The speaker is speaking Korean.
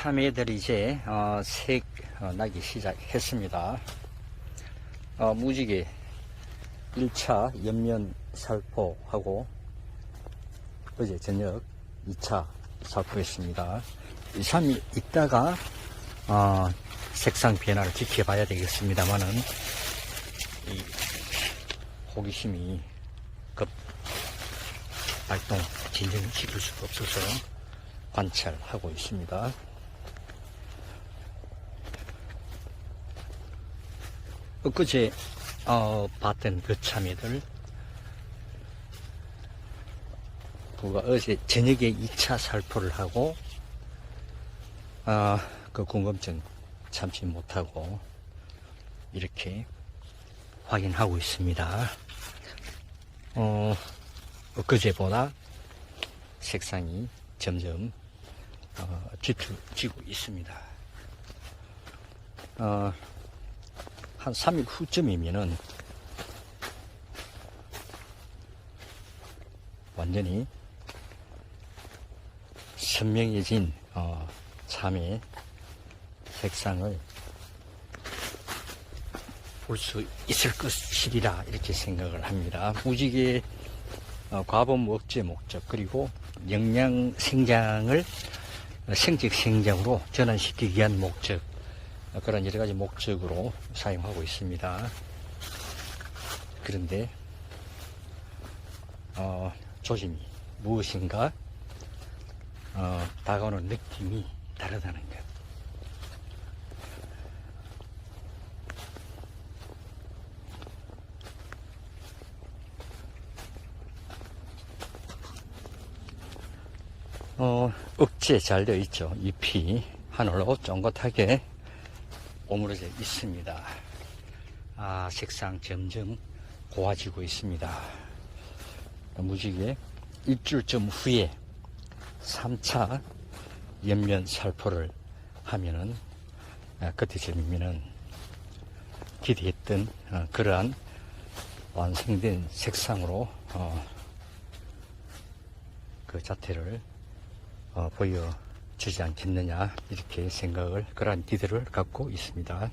참외들이 이제 어, 색 어, 나기 시작했습니다. 어, 무지개 1차 옆면 살포하고 어제 저녁 2차 살포했습니다. 2, 3일 있다가 어, 색상 변화를 지켜봐야 되겠습니다만은 이 호기심이 급 활동 진정시킬 수가 없어서 관찰하고 있습니다. 엊그제 어, 봤던 그 참외들 그가 어제 저녁에 2차 살포를 하고 아, 그 궁금증 참지 못하고 이렇게 확인하고 있습니다. 어, 엊그제보다 색상이 점점 어, 짙어지고 있습니다. 어, 한 3일 후쯤이면은 완전히 선명해진 어, 참의 색상을 볼 수 있을 것이리라 이렇게 생각을 합니다. 무지개 어, 과범 억제 목적 그리고 영양 생장을 어, 생적 생장으로 전환시키기 위한 목적 어, 그런 여러 가지 목적으로 사용하고 있습니다. 그런데 어, 조짐이 무엇인가 어, 다가오는 느낌이 다르다는 것. 어, 억제 잘 되어 있죠. 잎이 하늘로 쫑긋하게 오므려져 있습니다. 아, 색상 점점 고와지고 있습니다. 무지개 일주일쯤 후에 3차 옆면 살포를 하면은, 아, 그때쯤이면은 기대했던 어, 그러한 완성된 색상으로 어, 그 자태를 어, 보여 주지 않겠느냐 이렇게 생각을 그러한 기대를 갖고 있습니다.